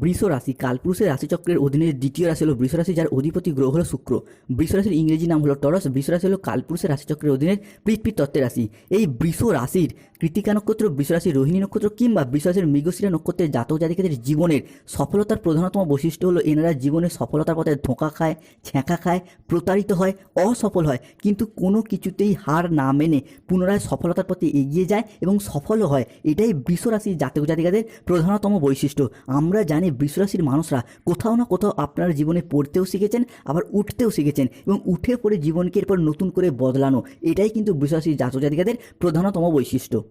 বৃষ রাশি, কালপুরুষের রাশিচক্রের অধীনে দ্বিতীয় রাশি হলো বৃষ রাশি, যার অধিপতি গ্রহ হলো শুক্র। বৃষ রাশির ইংরেজি নাম হলো টরস, বৃষ রাশি হলো কালপুরুষের রাশিচক্রের অধীনে পৃথ্বী তত্ত্বের রাশি। এই বৃষ রাশির কৃতিকা নক্ষত্র, বৃষ রাশির রোহিণী নক্ষত্র কিংবা বৃষ রাশির মৃগশিরা নক্ষত্রের জাতক জাতিকাদের জীবনের সফলতার প্রধানতম বৈশিষ্ট্য হলো এনারা জীবনে সফলতার পথে ধোঁকা খায়, ছ্যাঁকা খায়, প্রতারিত হয়, অসফল হয়। কিন্তু কোনো কিছুতেই হার না মেনে পুনরায় সফলতার পথে এগিয়ে যায় এবং সফলও হয়। এটাই বৃষ রাশির জাতক জাতিকাদের প্রধানতম বৈশিষ্ট্য। আমরা জানি বৃষ রাশির মানুষরা কোথাও না কোথাও আপনার জীবনে পড়তেও শিখেছেন, আবার উঠতেও শিখেছেন এবং উঠে পড়ে জীবনকে এরপর নতুন করে বদলানো। এটাই কিন্তু বৃষরাশির জাতজাতিকাদের জাতক জাতিকাদের প্রধানতম বৈশিষ্ট্য।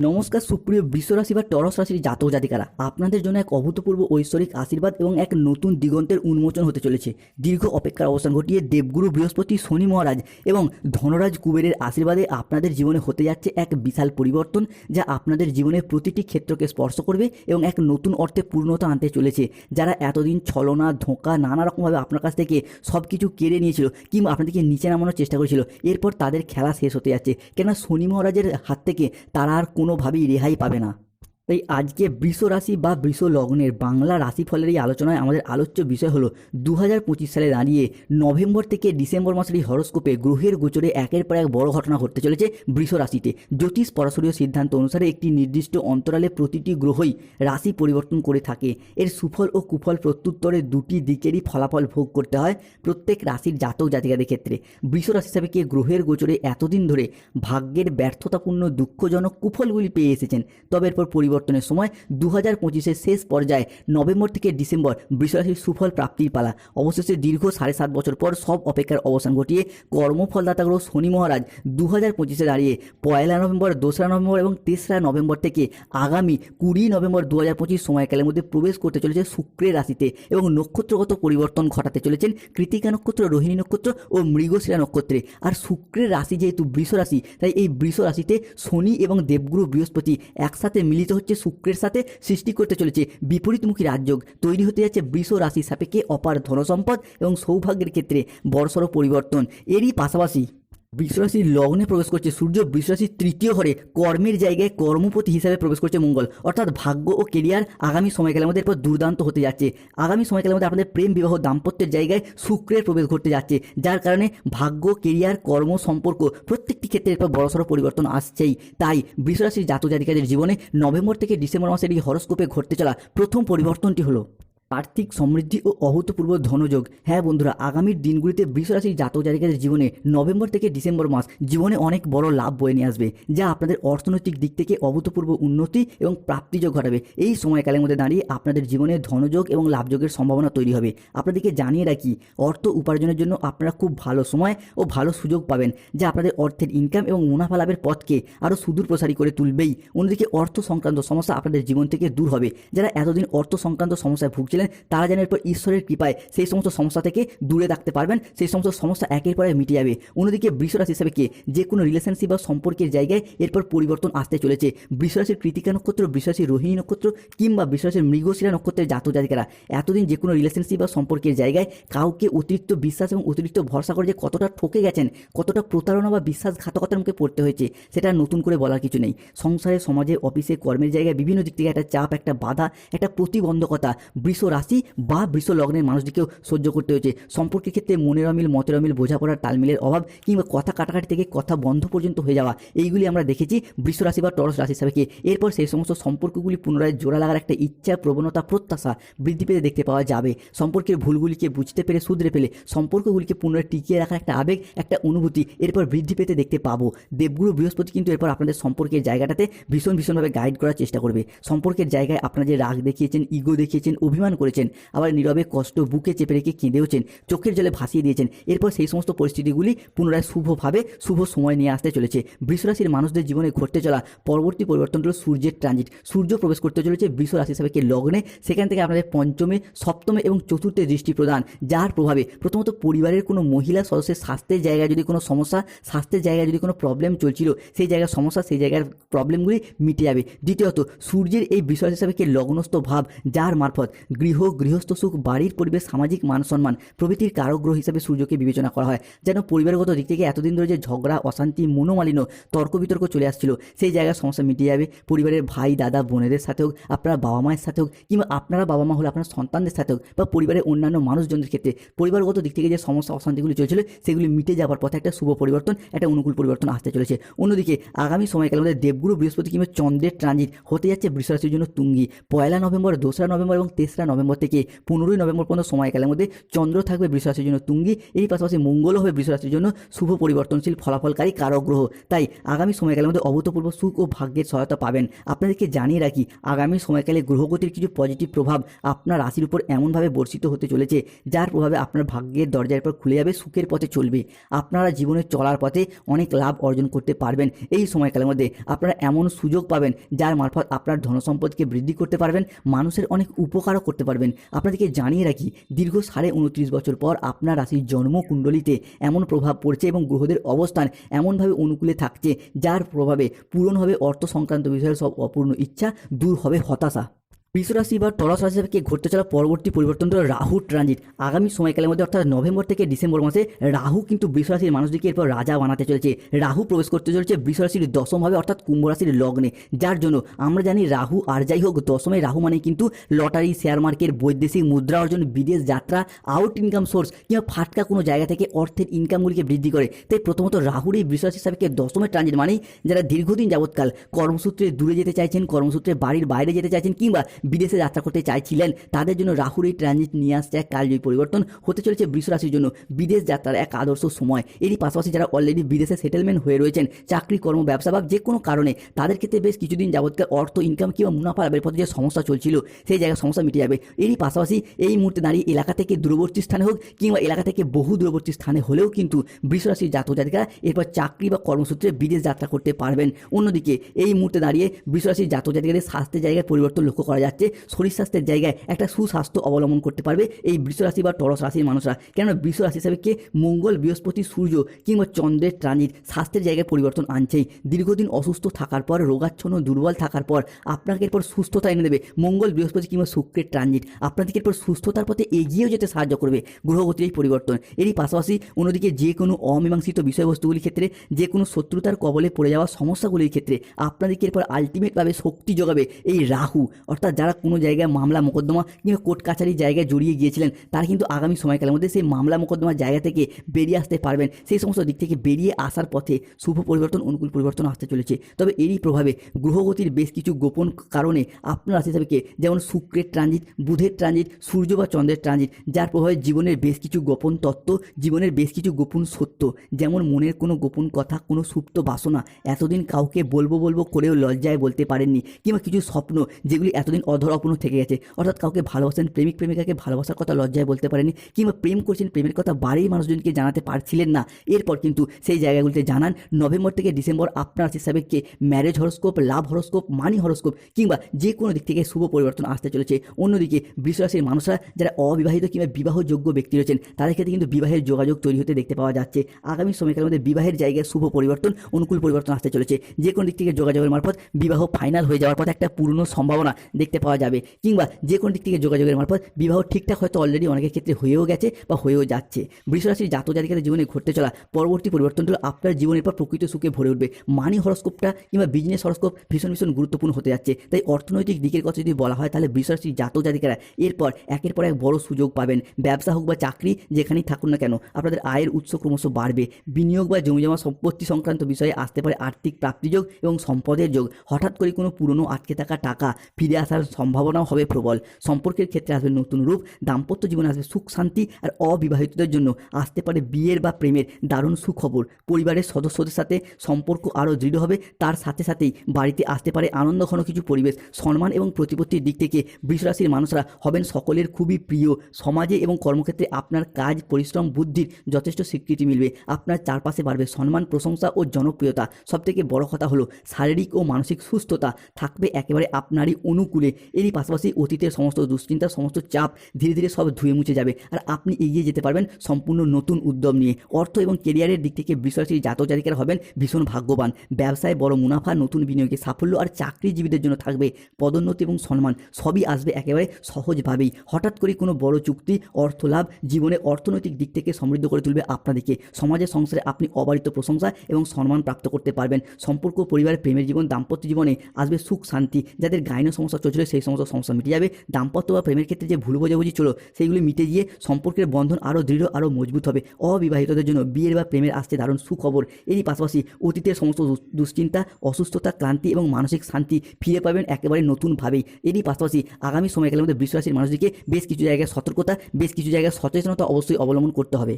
নমস্কার, সুপ্রিয় বৃষরাশি বা টরস রাশির জাতক জাতিকারা। আপনাদের জন্য এক অভূতপূর্ব ঐশ্বরিক আশীর্বাদ এবং এক নতুন দিগন্তের উন্মোচন হতে চলেছে। দীর্ঘ অপেক্ষার অবসান ঘটিয়ে দেবগুরু বৃহস্পতি শনি মহারাজ এবং ধনরাজ কুবেরের আশীর্বাদে আপনাদের জীবনে হতে যাচ্ছে এক বিশাল পরিবর্তন যা আপনাদের জীবনের প্রতিটি ক্ষেত্রকে স্পর্শ করবে এবং এক নতুন অর্থে পূর্ণতা আনতে চলেছে। যারা এতদিন ছলনা, ধোঁকা, নানা রকমভাবে আপনার কাছ থেকে সব কিছু কেড়ে নিয়েছিল কিংবা আপনাদেরকে নিচে নামানোর চেষ্টা করেছিল, এরপর তাদের খেলা শেষ হতে যাচ্ছে। কেননা শনি মহারাজের হাত থেকে তারা আর কোনোভাবেই রেহাই পাবে না। তাই আজকে বৃষ রাশি বা বৃষ লগ্নের বাংলা রাশিফলের এই আলোচনায় আমাদের আলোচ্য বিষয় হলো দু হাজার পঁচিশ সালে দাঁড়িয়ে নভেম্বর থেকে ডিসেম্বর মাসের এই হরস্কোপে গ্রহের গোচরে একের পর এক বড় ঘটনা ঘটতে চলেছে বৃষ রাশিতে। জ্যোতিষ পরাশরীয় সিদ্ধান্ত অনুসারে একটি নির্দিষ্ট অন্তরালে প্রতিটি গ্রহই রাশি পরিবর্তন করে থাকে। এর সুফল ও কুফল প্রত্যুত্তরে দুটি দিকেরই ফলাফল ভোগ করতে হয় প্রত্যেক রাশির জাতক জাতিকাদের ক্ষেত্রে। বৃষ রাশি হিসাবে কে গ্রহের গোচরে এতদিন ধরে ভাগ্যের ব্যর্থতাপূর্ণ দুঃখজনক কুফলগুলি পেয়ে এসেছেন। তবে এরপর পরিবর্তনের সময় দু হাজার পঁচিশের শেষ পর্যায়ে নভেম্বর থেকে ডিসেম্বর বৃষরাশির সুফল প্রাপ্তির পালা। অবশেষে দীর্ঘ সাড়ে সাত বছর পর সব অপেক্ষার অবসান ঘটিয়ে কর্মফলদাতা গ্রহ শনি মহারাজ দু হাজার পঁচিশে দাঁড়িয়ে পয়লা নভেম্বর, দোসরা নভেম্বর এবং তেসরা নভেম্বর থেকে আগামী কুড়ি নভেম্বর দু হাজার পঁচিশ সময়কালের মধ্যে প্রবেশ করতে চলেছে শুক্রের রাশিতে এবং নক্ষত্রগত পরিবর্তন ঘটাতে চলেছেন কৃতিকা নক্ষত্র, রোহিণী নক্ষত্র ও মৃগশিরা নক্ষত্রে। আর শুক্রের রাশি যেহেতু বৃষ রাশি তাই এই বৃষ রাশিতে শনি এবং দেবগুরু বৃহস্পতি একসাথে মিলিত হচ্ছে শুক্রের সাথে সৃষ্টি করতে চলেছে। বিপরীতমুখী রাজযোগ তৈরি হতে যাচ্ছে বৃষ রাশি সাপেক্ষে অপার ধনসম্পদ এবং সৌভাগ্যের ক্ষেত্রে বড়সড় পরিবর্তন। এরই পাশাপাশি বৃষরাশির লগ্নে প্রবেশ করছে সূর্য, বৃষরাশির তৃতীয় ঘরে কর্মের জায়গায় কর্মপতি হিসাবে প্রবেশ করছে মঙ্গল। অর্থাৎ ভাগ্য ও কেরিয়ার আগামী সময়কালের মধ্যে এরপর দুর্দান্ত হতে যাচ্ছে। আগামী সময়কালের মধ্যে আপনাদের প্রেম, বিবাহ, দাম্পত্যের জায়গায় শুক্রের প্রবেশ ঘটতে যাচ্ছে, যার কারণে ভাগ্য কেরিয়ার কর্ম, সম্পর্ক প্রত্যেকটি ক্ষেত্রে এরপর বড়সড় পরিবর্তন আসছেই। তাই বৃষরাশির জাতক জাতিকাদের জীবনে নভেম্বর থেকে ডিসেম্বর মাসের এই হরস্কোপে ঘটতে চলা প্রথম পরিবর্তনটি হলো আর্থিক সমৃদ্ধি ও অভূতপূর্ব ধনযোগ। হ্যাঁ বন্ধুরা, আগামীর দিনগুলিতে বৃষরাশির জাতক জাতিকাদের জীবনে নভেম্বর থেকে ডিসেম্বর মাস জীবনে অনেক বড় লাভ বয়ে নিয়ে আসবে, যা আপনাদের অর্থনৈতিক দিক থেকে অভূতপূর্ব উন্নতি এবং প্রাপ্তিযোগ ঘটাবে। এই সময়কালের মধ্যে দাঁড়িয়ে আপনাদের জীবনে ধনযোগ এবং লাভযোগের সম্ভাবনা তৈরি হবে। আপনাদেরকে জানিয়ে রাখি, অর্থ উপার্জনের জন্য আপনারা খুব ভালো সময় ও ভালো সুযোগ পাবেন, যা আপনাদের অর্থের ইনকাম এবং মুনাফা লাভের পথকে আরও সুদূর প্রসারী করে তুলবেই। অন্যদিকে অর্থ সংক্রান্ত সমস্যা আপনাদের জীবন থেকে দূর হবে। যারা এতদিন অর্থ সংক্রান্ত সমস্যায় ভুগছিলেন তারা যেন এরপর ঈশ্বরের কৃপায় সেই সমস্ত সমস্যা থেকে দূরে থাকতে পারবেন, সেই সমস্ত সমস্যা একের পরে মিটে যাবে। অন্যদিকে বৃষরাশি হিসাবে কে? যে কোনো রিলেশনশিপ বা সম্পর্কের জায়গায় এরপর পরিবর্তন আসতে চলেছে। বৃষরাশির কৃতিকা নক্ষত্র, বৃষরাশির রোহিণী নক্ষত্র কিংবা বৃষরাশির মৃগশিরা নক্ষত্রের জাতক জাতিকারা, এতদিন যে কোনো রিলেশনশিপ বা সম্পর্কের জায়গায় কাউকে অতিরিক্ত বিশ্বাস এবং অতিরিক্ত ভরসা করে যে কতটা ঠকে গেছেন, কতটা প্রতারণা বা বিশ্বাসঘাতকতার মুখে পড়তে হয়েছে, সেটা নতুন করে বলার কিছু নেই। সংসারে, সমাজে, অফিসে, কর্মের জায়গায় বিভিন্ন দিক থেকে একটা চাপ, একটা বাধা, একটা প্রতিবন্ধকতা বৃষ রাশি বা বৃষ লগ্নের মানুষটিকেও সহ্য করতে হয়েছে। সম্পর্কের ক্ষেত্রে মনের অমিল, মতের অমিল, বোঝাপড়ার তালমিলের অভাব কিংবা কথা কাটাকাটি থেকে কথা বন্ধ পর্যন্ত হয়ে যাওয়া, এইগুলি আমরা দেখেছি বৃষ রাশি বা টরস রাশি হিসাবে। এরপর সেই সমস্ত সম্পর্কগুলি পুনরায় জোড়া লাগার একটা ইচ্ছা, প্রবণতা, প্রত্যাশা বৃদ্ধি পেতে দেখতে পাওয়া যাবে। সম্পর্কের ভুলগুলিকে বুঝতে পেরে, শুধরে পেলে সম্পর্কগুলিকে পুনরায় টিকিয়ে রাখার একটা আবেগ, একটা অনুভূতি এরপর বৃদ্ধি পেতে দেখতে পাবো। দেবগুরু বৃহস্পতি কিন্তু এরপর আপনাদের সম্পর্কের জায়গাটাতে ভীষণ ভীষণভাবে গাইড করার চেষ্টা করবে। সম্পর্কের জায়গায় আপনারা যে রাগ দেখিয়েছেন ইগো দেখিয়েছেন, অভিমান করেছেন। আবার নীরবে কষ্ট বুকে চেপে রেখে কেঁদেওছেন, চোখের জলে ভাসিয়ে দিয়েছেন। এরপর সেই সমস্ত পরিস্থিতিগুলি পুনরায় শুভভাবে শুভ সময় নিয়ে আসতে চলেছে। বৃষরাশির মানুষদের জীবনে ঘটতে চলা পরবর্তী পরিবর্তন হলো সূর্যের ট্রানজিট সূর্য প্রবেশ করতে চলেছে বৃষ রাশি হিসাবে লগ্নে। সেখান থেকে আপনাদের পঞ্চমে, সপ্তমে এবং চতুর্থে দৃষ্টি প্রদান, যার প্রভাবে প্রথমত পরিবারের কোনো মহিলা সদস্যের স্বাস্থ্যের জায়গায় যদি কোনো সমস্যা, স্বাস্থ্যের জায়গায় যদি কোনো প্রবলেম চলছিল, সেই জায়গার সমস্যা, সেই জায়গার প্রবলেমগুলি মিটে যাবে। দ্বিতীয়ত, সূর্যের এই বিষয় হিসাবে লগ্নস্থ ভাব, যার মারফত গৃহ গৃহ গৃহস্থ সুখ, বাড়ির পরিবেশ, সামাজিক মান সম্মান প্রভৃতির কারগ্রহ হিসাবে সূর্যকে বিবেচনা করা হয়। যেন পরিবারগত দিক থেকে এতদিন ধরে যে ঝগড়া, অশান্তি, মনোমালিন্য তর্ক বিতর্ক চলে আসছিল, সেই জায়গার সমস্যা মিটে যাবে। পরিবারের ভাই, দাদা, বোনেদের সাথে হোক, আপনার বাবা মায়ের সাথে হোক, কিংবা আপনারা বাবা মা হলে আপনার সন্তানদের সাথে হোক, বা পরিবারের অন্যান্য মানুষজনদের ক্ষেত্রে পরিবারগত দিক থেকে যে সমস্যা, অশান্তিগুলি চলছিল, সেগুলি মিটে যাওয়ার পথে একটা শুভ পরিবর্তন, একটা অনুকূল পরিবর্তন আসতে চলেছে। অন্যদিকে, আগামী সময়কালের মধ্যে দেবগুরু বৃহস্পতি কিংবা চন্দ্রের ট্রানজিট হতে যাচ্ছে বৃষরাশির জন্য তুঙ্গি। পয়লা নভেম্বর, দোসরা নভেম্বর এবং তেসরা নভেম্বর থেকে পনেরোই নভেম্বর পর্যন্ত সময়কালের মধ্যে চন্দ্র থাকবে বৃষরাশির জন্য তুঙ্গি। এই পাশাপাশি মঙ্গলও হবে বৃষরাশির জন্য শুভ পরিবর্তনশীল, ফলাফলকারী কারক গ্রহ। তাই আগামী সময়কালের মধ্যে অভূতপূর্ব সুখ ও ভাগ্যের সহায়তা পাবেন। আপনাদেরকে জানিয়ে রাখি, আগামী সময়কালে গ্রহগতির কিছু পজিটিভ প্রভাব আপনার রাশির উপর এমনভাবে বর্ষিত হতে চলেছে, যার প্রভাবে আপনার ভাগ্যের দরজার পর খুলে যাবে, সুখের পথে চলবে। আপনারা জীবনে চলার পথে অনেক লাভ অর্জন করতে পারবেন। এই সময়কালের মধ্যে আপনারা এমন সুযোগ পাবেন, যার মারফত আপনার ধনসম্পদকে বৃদ্ধি করতে পারবেন। মানুষের অনেক উপকারও করতে পারবেন। আপনাদেরকে জানিয়ে রাখি, দীর্ঘ সাড়ে উনত্রিশ বছর পর আপনার রাশির জন্মকুণ্ডলিতে এমন প্রভাব পড়ছে এবং গ্রহদের অবস্থান এমনভাবে অনুকূলে থাকছে, যার প্রভাবে পূরণ হবে অর্থ সংক্রান্ত বিষয়ের সব অপূর্ণ ইচ্ছা, দূর হবে হতাশা। বৃষরাশি বা টরস রাশি থেকে ঘটতে চলা পরবর্তী পরিবর্তন হলো রাহু ট্রানজিট। আগামী সময়কালের মধ্যে অর্থাৎ নভেম্বর থেকে ডিসেম্বর মাসে রাহু কিন্তু বৃষরাশির মানুষদেরকে এরপর রাজা বানাতে চলেছে। রাহু প্রবেশ করতে চলেছে বৃষরাশির দশমভাবে অর্থাৎ কুম্ভ রাশির লগ্নে। যার জন্য আমরা জানি রাহু আর যাই হোক দশমে রাহু মানে কিন্তু লটারি শেয়ার মার্কেট বৈদেশিক মুদ্রা অর্জন, বিদেশ যাত্রা আউট ইনকাম সোর্স কিংবা ফাটকা কোনো জায়গা থেকে অর্থের ইনকামগুলিকে বৃদ্ধি করে। তাই প্রথমত রাহুর এই বৃষরাশি সাপেক্ষে দশমের ট্রানজিট মানেই যারা দীর্ঘদিন যাবৎকাল কর্মসূত্রে দূরে যেতে চাইছেন, কর্মসূত্রে বাড়ির বাইরে যেতে চাইছেন কিংবা বিদেশে যাত্রা করতে চাইছিলেন, তাদের জন্য রাহুর এই ট্রানজিট নিয়ে আসছে এক কালজয়ী পরিবর্তন। হতে চলেছে বৃষ রাশির জন্য বিদেশ যাত্রার এক আদর্শ সময়। এরই পাশাপাশি যারা অলরেডি বিদেশে সেটেলমেন্ট হয়ে রয়েছেন, চাকরি, কর্ম, ব্যবসা বা যে কোনো কারণে, তাদের ক্ষেত্রে বেশ কিছুদিন যাবৎকাল অর্থ ইনকাম কিংবা মুনাফা লাভের পথে যে সমস্যা চলছিল, সেই জায়গায় সমস্যা মিটে যাবে। এরই পাশাপাশি এই মুহূর্তে দাঁড়িয়ে এলাকা থেকে দূরবর্তী স্থানে হোক কিংবা এলাকা থেকে বহু দূরবর্তী স্থানে হলেও কিন্তু বৃষরাশির জাতক জাতিকারা এরপর চাকরি বা কর্মসূত্রে বিদেশ যাত্রা করতে পারবেন। অন্যদিকে এই মুহূর্তে দাঁড়িয়ে বৃষরাশির জাতক জাতিকাদের স্বাস্থ্যের জায়গায় পরিবর্তন লক্ষ্য করা যাচ্ছে, শরীর স্বাস্থ্যের জায়গায় একটা সুস্বাস্থ্য অবলম্বন করতে পারবে এই বৃষরাশি বা টরস রাশির মানুষরা। কেন বৃষরাশি হিসাবে কে? মঙ্গল, বৃহস্পতি, সূর্য কিংবা চন্দ্রের ট্রানজিট স্বাস্থ্যের জায়গায় পরিবর্তন আনছেই। দীর্ঘদিন অসুস্থ থাকার পর, রোগাচ্ছন্ন, দুর্বল থাকার পর আপনাকে এরপর সুস্থতা এনে দেবে মঙ্গল, বৃহস্পতি কিংবা শুক্রের ট্রানজিট আপনাদেরকে এরপর সুস্থতার পথে এগিয়েও যেতে সাহায্য করবে গ্রহগতির এই পরিবর্তন। এরই পাশাপাশি অন্যদিকে যে কোনো অমীমাংসিত বিষয়বস্তুগুলির ক্ষেত্রে, যে কোনো শত্রুতার কবলে পড়ে যাওয়া সমস্যাগুলির ক্ষেত্রে আপনাদেরকে এরপর আলটিমেটভাবে শক্তি যোগাবে এই রাহু। অর্থাৎ যারা কোনো জায়গায় মামলা মোকদ্দমা কিংবা কোর্ট কাছারির জায়গায় জড়িয়ে গিয়েছিলেন, তারা কিন্তু আগামী সময়কালের মধ্যে সেই মামলা মোকদ্দমার জায়গা থেকে বেরিয়ে আসতে পারবেন। সেই সমস্ত দিক থেকে বেরিয়ে আসার পথে শুভ পরিবর্তন, অনুকূল পরিবর্তন আসতে চলেছে। তবে এরই প্রভাবে গ্রহগতির বেশ কিছু গোপন কারণে আপনার রাশি হিসাবে যেমন শুক্রের ট্রানজিট, বুধের ট্রানজিট, সূর্য বা চন্দ্রের ট্রানজিট, যার প্রভাবে জীবনের বেশ কিছু গোপন তত্ত্ব, জীবনের বেশ কিছু গোপন সত্য, যেমন মনের কোনো গোপন কথা, কোনো সুপ্ত বাসনা, এতদিন কাউকে বলব বলব করেও লজ্জায় বলতে পারেননি, কিংবা কিছু স্বপ্ন, যেগুলি এতদিন অধর অপূর্ণ থেকে গেছে। অর্থাৎ কাউকে ভালোবাসেন প্রেমিক প্রেমিকাকে ভালোবাসার কথা লজ্জায় বলতে পারেনি কিংবা প্রেম করছেন প্রেমের কথা বাড়ির মানুষজনকে জানাতে পারছিলেন না। এরপর কিন্তু সেই জায়গাগুলিতে জানান, নভেম্বর থেকে ডিসেম্বর আপনার হিসাবে কে marriage horoscope love horoscope money horoscope কিংবা যে কোনো দিক থেকে শুভ পরিবর্তন আসতে চলেছে। অন্যদিকে বৃষরাশির মানুষরা যারা অবিবাহিত কিংবা বিবাহযোগ্য ব্যক্তি রয়েছেন, তাদের ক্ষেত্রে কিন্তু বিবাহের যোগাযোগ তৈরি হতে দেখতে পাওয়া যাচ্ছে। আগামী সময়কালের মধ্যে বিবাহের জায়গায় শুভ পরিবর্তন, অনুকূল পরিবর্তন আসতে চলেছে। যে কোনো দিক থেকে যোগাযোগের মারফত বিবাহ ফাইনাল হয়ে যাওয়ার পর একটা পূর্ণ সম্ভাবনা দেখতে পাওয়া যাবে। কিংবা যে কোনো দিক থেকে যোগাযোগের মারফত বিবাহ ঠিকঠাক হয়তো অলরেডি অনেকের ক্ষেত্রে হয়েও গেছে বা হয়েও যাচ্ছে। বৃষরাশির জাতক জাতিকাদের জীবনে ঘটতে চলা পরবর্তী পরিবর্তনগুলো আপনার জীবনের পর প্রকৃত সুখে ভরে উঠবে। মানি হরস্কোপটা কিংবা বিজনেস হরস্কোপ ভীষণ ভীষণ গুরুত্বপূর্ণ হতে যাচ্ছে। তাই অর্থনৈতিক দিকের কথা যদি বলা হয়, তাহলে বৃষরাশির জাতক জাতিকারা এরপর একের পর এক বড় সুযোগ পাবেন। ব্যবসা হোক বা চাকরি, যেখানেই থাকুন না কেন, আপনাদের আয়ের উৎস ক্রমশ বাড়বে। বিনিয়োগ বা জমিজমা সম্পত্তি সংক্রান্ত বিষয়ে আসতে পারে আর্থিক প্রাপ্তিযোগ এবং সম্পদের যোগ। হঠাৎ করে কোনো পুরনো আটকে থাকা টাকা ফিরে আসার সম্ভাবনাও হবে প্রবল। সম্পর্কের ক্ষেত্রে আসবে নতুন রূপ, দাম্পত্য জীবনে আসবে সুখ, শান্তি আর অবিবাহিতদের জন্য আসতে পারে বিয়ের বা প্রেমের দারুণ সুখবর। পরিবারের সদস্যদের সাথে সম্পর্ক আরও দৃঢ় হবে, তার সাথে সাথেই বাড়িতে আসতে পারে আনন্দঘন কিছু পরিবেশ। সম্মান এবং প্রতিপত্তির দিক থেকে বৃষরাশির মানুষরা হবেন সকলের খুবই প্রিয়। সমাজে এবং কর্মক্ষেত্রে আপনার কাজ, পরিশ্রম, বুদ্ধির যথেষ্ট স্বীকৃতি মিলবে। আপনার চারপাশে বাড়বে সম্মান, প্রশংসা ও জনপ্রিয়তা। সবথেকে বড় কথা হলো শারীরিক ও মানসিক সুস্থতা। থাকবে একেবারে আপনারই অনুকূলে। এরই পাশাপাশি অতীতের সমস্ত দুশ্চিন্তা, সমস্ত চাপ ধীরে ধীরে সব ধুয়ে মুছে যাবে। আর আপনি এগিয়ে যেতে পারবেন সম্পূর্ণ নতুন উদ্যম নিয়ে। অর্থ এবং কেরিয়ারের দিক থেকে বৃষরাশির জাতক জাতিকারা হবেন ভীষণ ভাগ্যবান। ব্যবসায় বড় মুনাফা, নতুন বিনিয়োগে সাফল্য আর চাকরিজীবীদের জন্য থাকবে পদোন্নতি এবং সম্মান। সবই আসবে একেবারে সহজভাবেই। হঠাৎ করে কোনো বড় চুক্তি, অর্থ লাভ, জীবনে অর্থনৈতিক দিক থেকে সমৃদ্ধ করে তুলবে আপনাদেরকে। সমাজের সংসারে আপনি অবারিত প্রশংসা এবং সম্মান প্রাপ্ত করতে পারবেন। সম্পর্ক পরিবারের প্রেমের জীবন, দাম্পত্য জীবনে আসবে সুখ, শান্তি। যাদের গাইনো সমস্যা চলছিল সেই সমস্ত সমস্যা মিটে যাবে। দাম্পত্য বা প্রেমের ক্ষেত্রে যে ভুল বোঝাবুঝি ছিল সেইগুলি মিটে গিয়ে সম্পর্কের বন্ধন আরও দৃঢ় আরও মজবুত হবে। অবিবাহিতদের জন্য বিয়ের বা প্রেমের আসছে দারুণ সুখবর। এরই পাশাপাশি অতীতের সমস্ত দুশ্চিন্তা, অসুস্থতা, ক্লান্তি এবং মানসিক শান্তি ফিরে পাবেন একেবারে নতুনভাবেই এরই পাশাপাশি আগামী সময়কালের মধ্যে বৃষরাশির মানুষদেরকে বেশ কিছু জায়গায় সতর্কতা, বেশ কিছু জায়গায় সচেতনতা অবশ্যই অবলম্বন করতে হবে।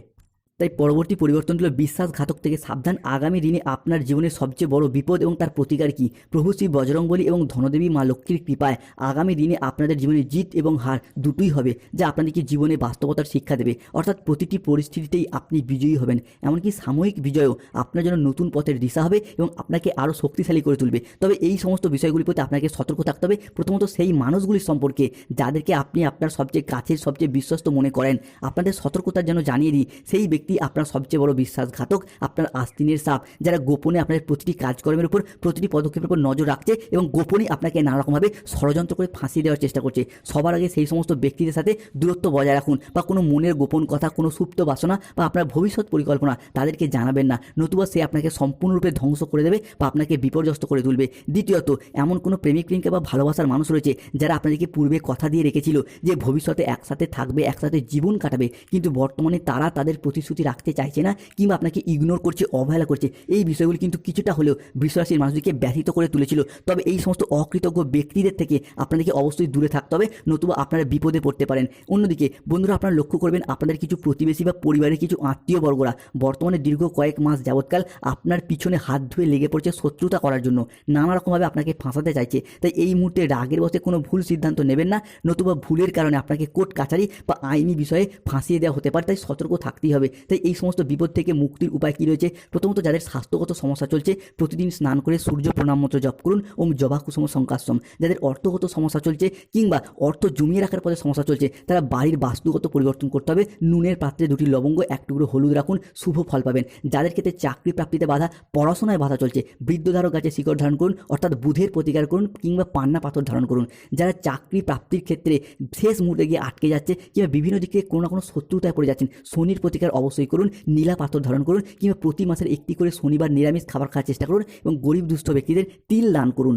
তাই পরবর্তী পরিবর্তন হলো বিশ্বাসঘাতক থেকে সাবধান। আগামী দিনে আপনার জীবনের সবচেয়ে বড় বিপদ এবং তার প্রতিকার কি? প্রভু শ্রী বজরংবলী এবং ধনদেবী মা লক্ষ্মীর কৃপায় আগামী দিনে আপনাদের জীবনে জিত এবং হার দুটোই হবে, যা আপনাদেরকে জীবনে বাস্তবতার শিক্ষা দেবে। অর্থাৎ প্রতিটি পরিস্থিতিতেই আপনি বিজয়ী হবেন, এমনকি সাময়িক বিজয়ও আপনার জন্য নতুন পথের দিশা হবে এবং আপনাকে আরও শক্তিশালী করে তুলবে। তবে এই সমস্ত বিষয়গুলির প্রতি আপনাকে সতর্ক থাকতে হবে। প্রথমত সেই মানুষগুলির সম্পর্কে, যাদেরকে আপনি আপনার সবচেয়ে কাছের, সবচেয়ে বিশ্বস্ত মনে করেন, আপনাদের সতর্কতার জন্য জানিয়ে দিই, সেই ব্যক্তি আপনার সবচেয়ে বড় বিশ্বাসঘাতক, আপনার আস্তিনের সাপ, যারা গোপনে আপনার প্রতিটি কাজকর্মের উপর, প্রতিটি পদক্ষেপের উপর নজর রাখছে এবং গোপনে আপনাকে নানা রকমভাবে ষড়যন্ত্র করে ফাঁসি দেওয়ার চেষ্টা করছে। সবার আগে সেই সমস্ত ব্যক্তিদের সাথে দূরত্ব বজায় রাখুন বা কোনো মনের গোপন কথা, কোনো সুপ্ত বাসনা বা আপনার ভবিষ্যৎ পরিকল্পনা তাদেরকে জানাবেন না। নতুবা সে আপনাকে সম্পূর্ণরূপে ধ্বংস করে দেবে বা আপনাকে বিপর্যস্ত করে তুলবে। দ্বিতীয়ত, এমন কোনো প্রেমিক প্রেমিকা বা ভালোবাসার মানুষ রয়েছে যারা আপনাদেরকে পূর্বে কথা দিয়ে রেখেছিল যে ভবিষ্যতে একসাথে থাকবে, একসাথে জীবন কাটাবে, কিন্তু বর্তমানে তারা তাদের প্রতিশ্রুতি রাখতে চাইছে না, কিংবা আপনাকে ইগনোর করছে, অবহেলা করছে, এই বিষয়গুলি কিন্তু কিছুটা হলেও বৃষরাশির মানুষদেরকে ব্যথিত করে তুলেছিল। তবে এই সমস্ত অকৃতজ্ঞ ব্যক্তিদের থেকে আপনাদেরকে অবশ্যই দূরে থাকতে হবে, নতুবা আপনারা বিপদে পড়তে পারেন। অন্যদিকে, বন্ধুরা, আপনারা লক্ষ্য করবেন, আপনাদের কিছু প্রতিবেশী বা পরিবারের কিছু আত্মীয় বর্গরা বর্তমানে দীর্ঘ কয়েক মাস যাবৎকাল আপনার পিছনে হাত ধুয়ে লেগে পড়ছে শত্রুতা করার জন্য। নানা রকমভাবে আপনাকে ফাঁসাতে চাইছে। তাই এই মুহূর্তে রাগের বসে কোনো ভুল সিদ্ধান্ত নেবেন না, নতুবা ভুলের কারণে আপনাকে কোর্ট, কাছারি বা আইনি বিষয়ে ফাঁসিয়ে দেওয়া হতে পারে, তাই সতর্ক থাকতেই হবে। তাই এই সমস্ত বিপদ থেকে মুক্তির উপায় কী রয়েছে? প্রথমত যাদের স্বাস্থ্যগত সমস্যা চলছে, প্রতিদিন স্নান করে সূর্য প্রণাম মন্ত্র জপ করুন ওম জবা কুসুম শঙ্কাশ্রম যাদের অর্থগত সমস্যা চলছে কিংবা অর্থ জমিয়ে রাখার পথে সমস্যা চলছে, তারা বাড়ির বাস্তুগত পরিবর্তন করতে হবে। নুনের পাত্রে দুটি লবঙ্গ, এক টুকরো হলুদ রাখুন, শুভ ফল পাবেন। যাদের ক্ষেত্রে চাকরি প্রাপ্তিতে বাধা, পড়াশোনায় বাধা চলছে বৃদ্ধধারক গাছে শিকড় ধারণ করুন, অর্থাৎ বুধের প্রতিকার করুন কিংবা পান্না পাথর ধারণ করুন। যারা চাকরি প্রাপ্তির ক্ষেত্রে শেষ মুহূর্তে গিয়ে আটকে যাচ্ছে কিংবা বিভিন্ন দিকে কোনো না কোনো শত্রুতায় পড়ে যাচ্ছেন, শনির প্রতিকার অবশ্যই করুন, নীলা পাথর ধারণ করুন কিংবা প্রতি মাসের একটি করে শনিবার নিরামিষ খাবার খাওয়ার চেষ্টা করুন এবং গরিব দুস্থ ব্যক্তিদের তিল দান করুন।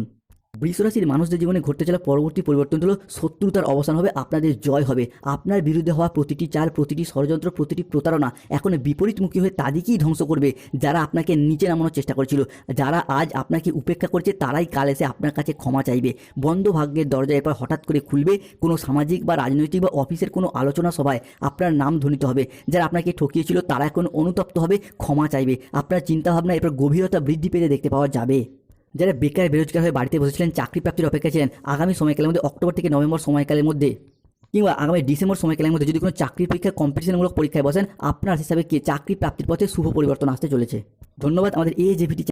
বৃষরাশির মানুষদের জীবনে ঘটতে চলা পরবর্তী পরিবর্তন হলো শত্রুতার অবসান হবে, আপনাদের জয় হবে। আপনার বিরুদ্ধে হওয়া প্রতিটি চাল, প্রতিটি ষড়যন্ত্র, প্রতিটি প্রতারণা এখন বিপরীতমুখী হয়ে তাদেরকেই ধ্বংস করবে, যারা আপনাকে নিচে নামানোর চেষ্টা করেছিল। যারা আজ আপনাকে উপেক্ষা করছে, তারাই কাল এসে আপনার কাছে ক্ষমা চাইবে। বন্ধ ভাগ্যের দরজা এরপর হঠাৎ করে খুলবে কোনো সামাজিক বা রাজনৈতিক বা অফিসের কোনো আলোচনা সভায়। আপনার নাম ধ্বনিত হবে। যারা আপনাকে ঠকিয়েছিল, তারা এখন অনুতপ্ত হবে, ক্ষমা চাইবে। আপনার চিন্তাভাবনা এরপর গভীরতা বৃদ্ধি পেতে দেখতে পাওয়া যাবে। যারা বেকার, বেরোজগার হয়ে বাড়িতে বসেছিলেন, চাকরি প্রাপ্তির অপেক্ষা ছিলেন, আগামী সময়কালের মধ্যে, অক্টোবর থেকে নভেম্বর সময়কালের মধ্যে কিংবা আগামী ডিসেম্বর সময়কালের মধ্যে যদি কোনো চাকরি পরীক্ষা কম্পিটিশনমূলক পরীক্ষায় বসেন, আপনার হিসাবে কি চাকরি প্রাপ্তির পথে শুভ পরিবর্তন আসতে চলেছে? ধন্যবাদ, আমাদের এই যে ভিটি